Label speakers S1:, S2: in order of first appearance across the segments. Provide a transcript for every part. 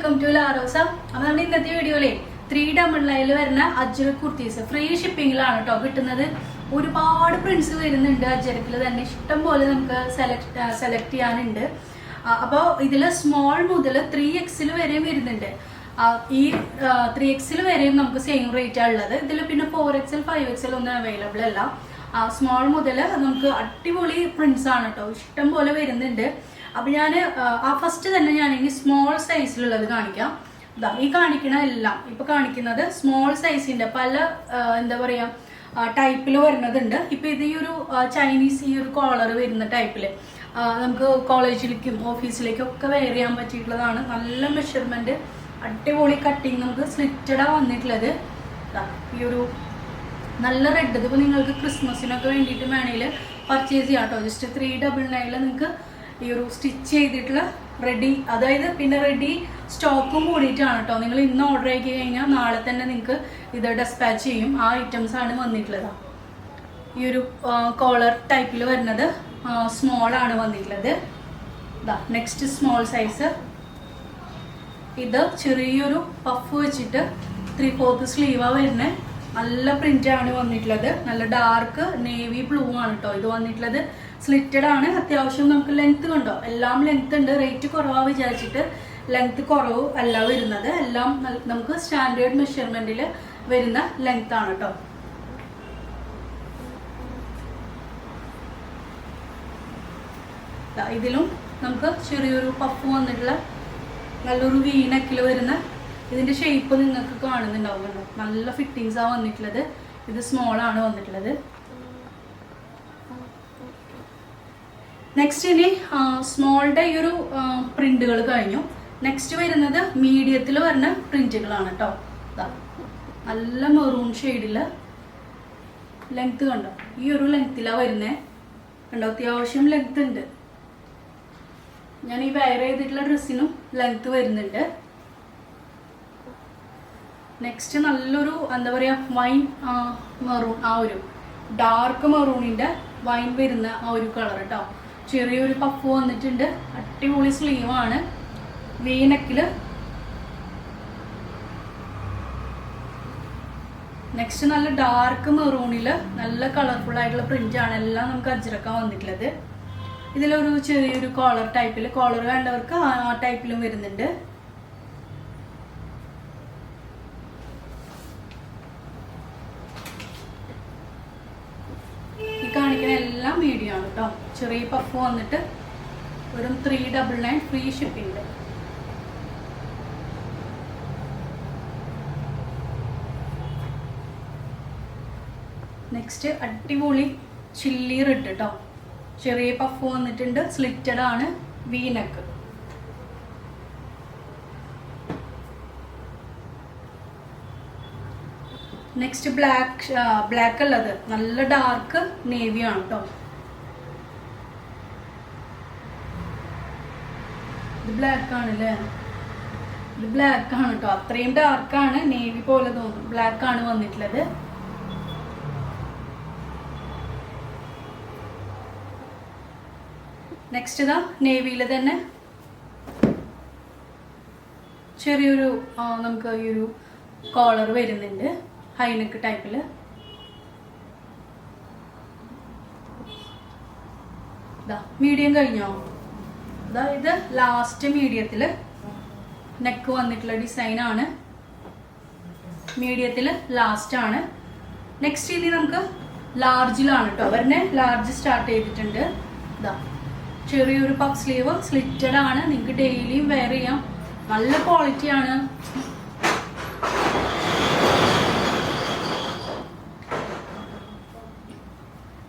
S1: Welcome to Larosa അപ്പൊ നമ്മുടെ ഇന്നത്തെ വീഡിയോയിലെ ത്രീ ഡബിൾ നയനിൽ വരുന്ന അജ്രക് കുർത്തീസ്. ഫ്രീ ഷിപ്പിംഗിലാണ് കേട്ടോ കിട്ടുന്നത്. ഒരുപാട് പ്രിന്റ്സ് വരുന്നുണ്ട് അജ്രക്കിൽ തന്നെ. ഇഷ്ടം പോലെ നമുക്ക് സെലക്ട് സെലക്ട് ചെയ്യാനുണ്ട്. അപ്പോൾ ഇതിൽ സ്മോൾ മുതൽ ത്രീ എക്സിൽ വരെയും വരുന്നുണ്ട്. ഈ ത്രീ എക്സിൽ വരെയും നമുക്ക് സെയിം റേറ്റ് ആണ് ഉള്ളത്. ഇതിൽ പിന്നെ ഫോർ എക്സൽ ഫൈവ് എക്സൽ ഒന്നും അവൈലബിൾ അല്ല. സ്മോൾ മുതൽ നമുക്ക് അടിപൊളി പ്രിന്റ്സ് ആണ് കേട്ടോ ഇഷ്ടം പോലെ വരുന്നുണ്ട്. അപ്പൊ ഞാൻ ആ ഫസ്റ്റ് തന്നെ ഞാൻ ഇനി സ്മോൾ സൈസിലുള്ളത് കാണിക്കാം. ഈ കാണിക്കണ എല്ലാം ഇപ്പൊ കാണിക്കുന്നത് സ്മോൾ സൈസിന്റെ പല എന്താ പറയാ ടൈപ്പിൽ വരുന്നതുണ്ട്. ഇപ്പൊ ഇത് ഈ ഒരു ചൈനീസ് ഈ ഒരു കോളർ വരുന്ന ടൈപ്പിൽ ആ, നമുക്ക് കോളേജിലേക്കും ഓഫീസിലേക്കും ഒക്കെ വെയർ ചെയ്യാൻ പറ്റിയിട്ടുള്ളതാണ്. നല്ല മെഷർമെന്റ് അടിപൊളി കട്ടിങ് നമുക്ക് സ്ലിറ്റഡാ വന്നിട്ടുള്ളത്. ഈ ഒരു നല്ല റെഡ് ഇതിപ്പോൾ നിങ്ങൾക്ക് ക്രിസ്മസിനൊക്കെ വേണ്ടിയിട്ട് വേണമെങ്കിൽ പർച്ചേസ് ചെയ്യാം കേട്ടോ ജസ്റ്റ് ത്രീ ഡബിൾ നയനിൽ നിങ്ങൾക്ക് ഈ ഒരു സ്റ്റിച്ച് ചെയ്തിട്ടുള്ള റെഡി അതായത് പിന്നെ റെഡി സ്റ്റോക്കും കൂടിയിട്ടാണ് കേട്ടോ നിങ്ങൾ ഇന്ന് ഓർഡർ ആക്കി കഴിഞ്ഞാൽ നാളെ തന്നെ നിങ്ങൾക്ക് ഇത് ഡെസ്പാച്ച് ചെയ്യും. ആ ഐറ്റംസ് ആണ് വന്നിട്ടുള്ളത്. ഈ ഒരു കോളർ ടൈപ്പിൽ വരുന്നത് സ്മോൾ ആണ് വന്നിട്ടുള്ളത്. ഇതാ നെക്സ്റ്റ് സ്മോൾ സൈസ് ഇത് ചെറിയൊരു പഫ് വെച്ചിട്ട് ത്രീ ഫോർത്ത് സ്ലീവാണ് വരുന്നത് നല്ല പ്രിന്റ് ആണ് വന്നിട്ടുള്ളത്. നല്ല ഡാർക്ക് നേവി ബ്ലൂ ആണ് കേട്ടോ ഇത് വന്നിട്ടുള്ളത് സ്ലിറ്റഡ് ആണ്. അത്യാവശ്യം നമുക്ക് ലെങ്ത് കണ്ടോ? എല്ലാം ലെങ്ത് ഉണ്ട്. റേറ്റ് കുറവാ വിചാരിച്ചിട്ട് ലെങ്ത് കുറവ് അല്ല വരുന്നത്. എല്ലാം നമുക്ക് സ്റ്റാൻഡേർഡ് മെഷർമെന്റിൽ വരുന്ന ലെങ്ത് ആണ് കേട്ടോ ഇതിലും നമുക്ക് ചെറിയൊരു പഫ് വന്നിട്ടുള്ള നല്ലൊരു വീനക്കിൽ വരുന്ന ഇതിന്റെ ഷേപ്പ് നിങ്ങൾക്ക് കാണുന്നുണ്ടാവുമല്ലോ നല്ല ഫിറ്റിങ്സ് ആ വന്നിട്ടുള്ളത്. ഇത് സ്മോൾ ആണ് വന്നിട്ടുള്ളത്. നെക്സ്റ്റ് ഇനി സ്മോളുടെ ഈ ഒരു പ്രിന്റുകൾ കഴിഞ്ഞു. നെക്സ്റ്റ് വരുന്നത് മീഡിയത്തിൽ വരുന്ന പ്രിന്റുകളാണ് കേട്ടോ നല്ല മെറൂൺ ഷെയ്ഡിൽ ലെങ്ത് കണ്ടോ? ഈ ഒരു ലെങ്ത്തിലാണ് വരുന്നത് കണ്ടോ? അത്യാവശ്യം ലെങ്ത് ഉണ്ട്. ഞാൻ ഈ വയർ ചെയ്തിട്ടുള്ള ഡ്രസ്സിനും ലെങ്ത് വരുന്നുണ്ട്. നെക്സ്റ്റ് നല്ലൊരു എന്താ പറയാ വൈൻ മെറൂൺ ആ ഒരു ഡാർക്ക് മെറൂണിന്റെ വൈൻ വരുന്ന ആ ഒരു കളർ കേട്ടോ ചെറിയൊരു പഫ് വന്നിട്ടുണ്ട്. അടിപൊളി സ്ലീവാണ് വീനക്കിൽ നെക്സ്റ്റ് നല്ല ഡാർക്ക് മെറൂണിൽ നല്ല കളർഫുൾ ആയിട്ടുള്ള പ്രിന്റ് ആണ് എല്ലാം നമുക്ക് അജ്രക്കാൻ വന്നിട്ടുള്ളത്. ഇതിലൊരു ചെറിയൊരു കോളർ ടൈപ്പിൽ കോളർ വേണ്ടവർക്ക് ആ ടൈപ്പിലും വരുന്നുണ്ട് ഈ കാണിക്കുന്ന എല്ലാം മീഡിയം ആണ് കേട്ടോ. ചെറിയ പഫ് വന്നിട്ട് വെറും three double nine free shipping next അടിപൊളി ചില്ലി റെഡ് കേട്ടോ ചെറിയ പഫ് വന്നിട്ടുണ്ട്. സ്ലിറ്റഡ് ആണ് വീനക്ക് നെക്സ്റ്റ് ബ്ലാക്ക് ബ്ലാക്ക് അല്ലത് നല്ല ഡാർക്ക് നേവിയാണ് കേട്ടോ ഇത് ബ്ലാക്ക് ആണല്ലേ? ഇത് ബ്ലാക്ക് ആണ് കേട്ടോ. അത്രയും ഡാർക്ക് ആണ്. നേവി പോലെ തോന്നും. ബ്ലാക്ക് ആണ് വന്നിട്ടുള്ളത്. നെക്സ്റ്റ് ഇതാ നേവിയിൽ തന്നെ. ചെറിയൊരു നമുക്ക് ഈ ഒരു കോളർ വരുന്നുണ്ട്. ഹൈനെക്ക് ടൈപ്പിൽ മീഡിയം കഴിഞ്ഞോ? ഇത് ലാസ്റ്റ് മീഡിയത്തിൽ നെക്ക് വന്നിട്ടുള്ള ഡിസൈനാണ് മീഡിയത്തിൽ ലാസ്റ്റ് ആണ്. നെക്സ്റ്റ് ഇനി നമുക്ക് ലാർജിലാണ് കേട്ടോ അവരുടെ ലാർജ് സ്റ്റാർട്ട് ചെയ്തിട്ടുണ്ട്. ഇതാ ചെറിയൊരു പഫ് സ്ലീവ് സ്ലിറ്റഡ് ആണ്. നിങ്ങൾക്ക് ഡെയിലിയും വെയർ ചെയ്യാം. നല്ല ക്വാളിറ്റി ആണ്.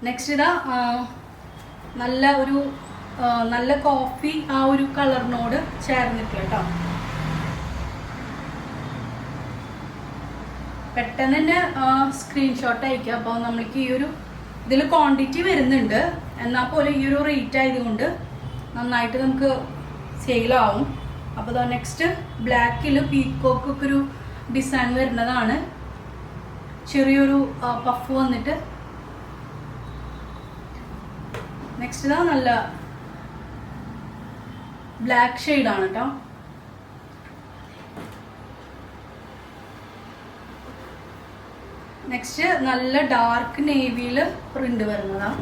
S1: നെക്സ്റ്റ് ഇതാ നല്ല ഒരു നല്ല കോഫി ആ ഒരു കളറിനോട് ചേർന്നിട്ടില്ല കേട്ടോ. പെട്ടെന്ന് തന്നെ സ്ക്രീൻഷോട്ട് അയക്കുക. അപ്പോൾ നമ്മൾക്ക് ഈ ഒരു ഇതിൽ ക്വാണ്ടിറ്റി വരുന്നുണ്ട്. എന്നാൽ പോലും ഈ ഒരു റേറ്റ് ആയതുകൊണ്ട് നന്നായിട്ട് നമുക്ക് സെയിലാവും അപ്പോൾ നെക്സ്റ്റ് ബ്ലാക്കിൽ പീക്കോക്ക് ഒക്കെ ഒരു ഡിസൈൻ വരുന്നതാണ്. ചെറിയൊരു പഫ് വന്നിട്ട്. നെക്സ്റ്റ് ഇതാ നല്ല ബ്ലാക്ക് ഷെയ്ഡാണ് കേട്ടോ നെക്സ്റ്റ് നല്ല ഡാർക്ക് നേവിയിൽ പ്രിന്റ് വരുന്നതാണ്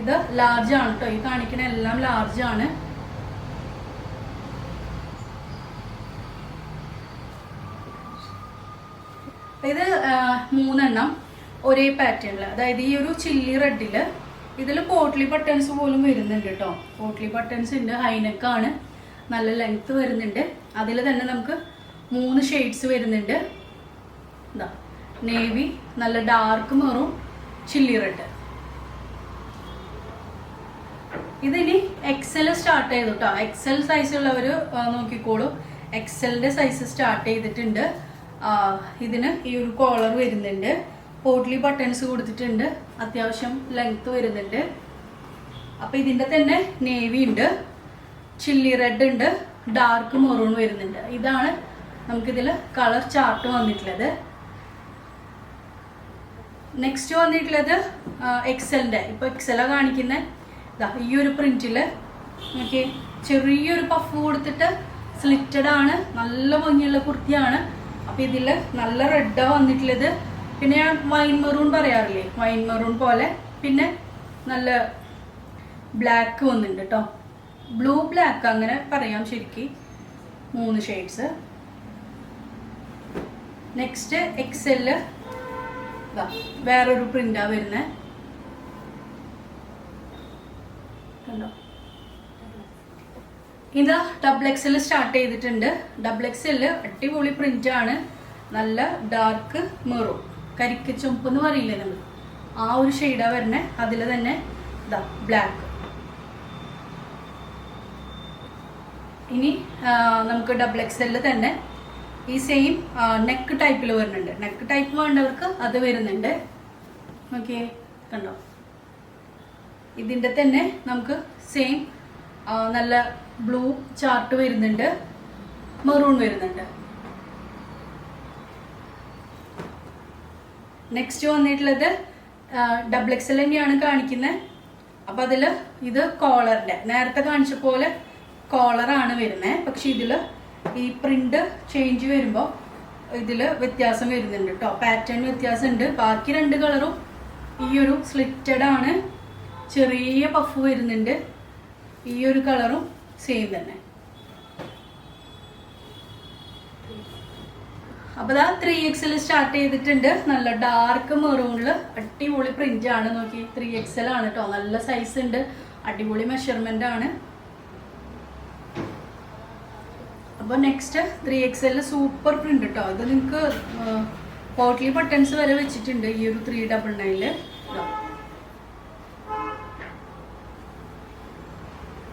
S1: ഇത് ലാർജ് ആണ് കേട്ടോ ഈ കാണിക്കുന്ന എല്ലാം ലാർജ് ആണ്. ഇത് മൂന്നെണ്ണം ഒരേ പാറ്റേണിൽ അതായത് ഈ ഒരു ചില്ലി റെഡിൽ ഇതിൽ പോട്ട്ലി ബട്ടൺസ് പോലും വരുന്നുണ്ട് കേട്ടോ പോട്ട്ലി ബട്ടൺസ് ഉണ്ട് ഹൈനെക്കാണ്. നല്ല ലെങ്ത് വരുന്നുണ്ട്. അതിൽ തന്നെ നമുക്ക് മൂന്ന് ഷെയ്ഡ്സ് വരുന്നുണ്ട്. ഇതാ നേവി നല്ല ഡാർക്ക് മെറും ചില്ലി റെഡ് ഇതിനി എക്സൽ സ്റ്റാർട്ട് ചെയ്തു കേട്ടോ എക്സൽ സൈസ് ഉള്ളവർ നോക്കിക്കോളൂ. എക്സലിന്റെ സൈസ് സ്റ്റാർട്ട് ചെയ്തിട്ടുണ്ട്. ഇതിന് ഈ ഒരു കോളർ വരുന്നുണ്ട്. പോട്ട്ലി ബട്ടൺസ് കൊടുത്തിട്ടുണ്ട്. അത്യാവശ്യം ലെങ്ത് വരുന്നുണ്ട്. അപ്പൊ ഇതിന്റെ തന്നെ നേവി ഉണ്ട്. ചില്ലി റെഡ് ഉണ്ട്. ഡാർക്ക് മെറൂൺ വരുന്നുണ്ട്. ഇതാണ് നമുക്കിതിൽ കളർ ചാർട്ട് വന്നിട്ടുള്ളത്. നെക്സ്റ്റ് വന്നിട്ടുള്ളത് എക്സലിന്റെ ഇപ്പൊ എക്സല കാണിക്കുന്ന. ഇതാ ഈ ഒരു പ്രിന്റിൽ നോക്കി ചെറിയൊരു പഫ് കൊടുത്തിട്ട് സ്ലിറ്റഡ് ആണ്. നല്ല ഭംഗിയുള്ള കുർത്തിയാണ്. അപ്പോൾ ഇതിൽ നല്ല റെഡാ വന്നിട്ടുള്ളത്. പിന്നെ ഞാൻ വൈൻ മെറൂൺ പറയാറില്ലേ? വൈൻ മെറൂൺ പോലെ. പിന്നെ നല്ല ബ്ലാക്ക് വന്നിട്ടുണ്ട് കേട്ടോ ബ്ലൂ ബ്ലാക്ക് അങ്ങനെ പറയാം ശരിക്ക്. മൂന്ന് ഷെയ്ഡ്സ് നെക്സ്റ്റ് എക്സെൽ വേറൊരു പ്രിന്റാ വരുന്നത് കണ്ടോ? ഇത് ഡബിൾ എക്സൽ സ്റ്റാർട്ട് ചെയ്തിട്ടുണ്ട്. ഡബിൾ എക്സൽ അടിപൊളി പ്രിന്റ് ആണ്. നല്ല ഡാർക്ക് മെറൂൺ കരിക്ക് ചുമപ്പ് എന്ന് പറയില്ലേ നമ്മൾ ആ ഒരു ഷെയ്ഡാ വരുന്നത് അതിൽ തന്നെ ഇതാ ബ്ലാക്ക് ഇനി നമുക്ക് ഡബിൾ എക്സലിൽ തന്നെ ഈ സെയിം നെക്ക് ടൈപ്പിൽ വരുന്നുണ്ട് നെക്ക് ടൈപ്പ് വേണ്ടവർക്ക് അത് വരുന്നുണ്ട്. ഓക്കെ കണ്ടോ? ഇതിന്റെ തന്നെ നമുക്ക് സെയിം നല്ല ബ്ലൂ ചാർട്ട് വരുന്നുണ്ട്. മെറൂൺ വരുന്നുണ്ട്. നെക്സ്റ്റ് വന്നിട്ടുള്ളത് ഡബിൾ എക്സൽ തന്നെയാണ് കാണിക്കുന്നത് അപ്പൊ അതിൽ ഇത് കോളറിന്റെ നേരത്തെ കാണിച്ച പോലെ കോളറാണ് വരുന്നത് പക്ഷെ ഇതിൽ ഈ പ്രിന്റ് ചേഞ്ച് വരുമ്പോൾ ഇതിൽ വ്യത്യാസം വരുന്നുണ്ട് കേട്ടോ പാറ്റേൺ വ്യത്യാസമുണ്ട് ബാക്കി രണ്ട് കളറും ഈ ഒരു സ്ലിറ്റഡ് ആണ്. ചെറിയ പഫ് വരുന്നുണ്ട്. ഈ ഒരു കളറും സെയിം തന്നെ. അപ്പൊ ദാ ത്രീ എക്സിൽ സ്റ്റാർട്ട് ചെയ്തിട്ടുണ്ട്. നല്ല ഡാർക്ക് മെറൂണിൽ അടിപൊളി പ്രിന്റ് ആണ്. നോക്കി ത്രീ എക്സൽ ആണ് കേട്ടോ നല്ല സൈസ് ഉണ്ട്. അടിപൊളി മെഷർമെന്റ് ആണ്. അപ്പൊ നെക്സ്റ്റ് ത്രീ എക്സലിൽ സൂപ്പർ പ്രിന്റ് കേട്ടോ ഇത് നിങ്ങൾക്ക് പോട്ട്ലി ബട്ടൺസ് വരെ വെച്ചിട്ടുണ്ട് ഈ ഒരു ത്രീ ഡബിൾ നയനിൽ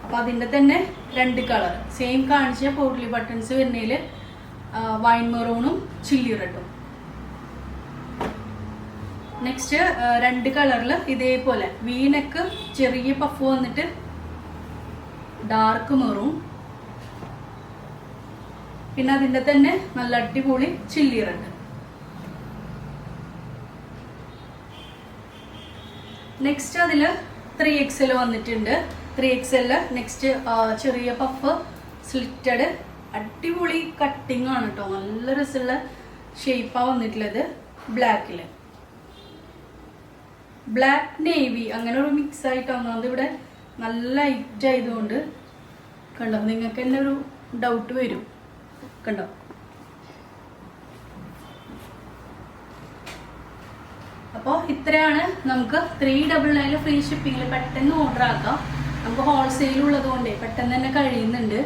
S1: അപ്പൊ അതിന്റെ തന്നെ രണ്ട് കളർ സെയിം കാണിച്ച പോട്ട്ലി ബട്ടൺസ് വരുന്നതിൽ വൈൻ മെറൂണും ചില്ലി റെഡും നെക്സ്റ്റ് രണ്ട് കളറിൽ ഇതേപോലെ വീനക്ക് ചെറിയ പഫ് വന്നിട്ട് ഡാർക്ക് മെറൂൺ പിന്നെ അതിന്റെ തന്നെ നല്ല അടിപൊളി ചില്ലി റെഡ് നെക്സ്റ്റ് അതിൽ ത്രീ എക്സൽ വന്നിട്ടുണ്ട്. ത്രീ എക്സൽ നെക്സ്റ്റ് ചെറിയ പഫ് സ്ലിറ്റഡ് അടിപൊളി കട്ടിങ് ആണ് കേട്ടോ നല്ല രസമുള്ള ഷേപ്പാ വന്നിട്ടുള്ളത് ബ്ലാക്കിൽ ബ്ലാക്ക് നേവി അങ്ങനെ ഒരു മിക്സ് ആയിട്ടാണ്. അതിവിടെ നല്ല ലൈറ്റ് ആയതുകൊണ്ട് കണ്ടോ നിങ്ങൾക്ക് തന്നെ ഒരു ഡൗട്ട് വരും. കണ്ടോ? അപ്പോൾ ഇത്രയാണ് നമുക്ക് ത്രീ ഡബിൾ നയൻ ഫ്രീ ഷിപ്പിങ്ങിൽ പെട്ടെന്ന് ഓർഡർ ആക്കാം. നമുക്ക് ഹോൾസെയിൽ ഉള്ളത് പെട്ടെന്ന് തന്നെ കഴിയുന്നുണ്ട്.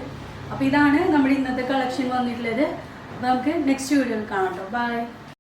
S1: അപ്പോൾ ഇതാണ് നമ്മുടെ ഇന്നത്തെ കളക്ഷൻ വന്നിട്ടുള്ളത്. അപ്പോൾ നമുക്ക് നെക്സ്റ്റ് വീഡിയോയിൽ കാണാം കേട്ടോ ബൈ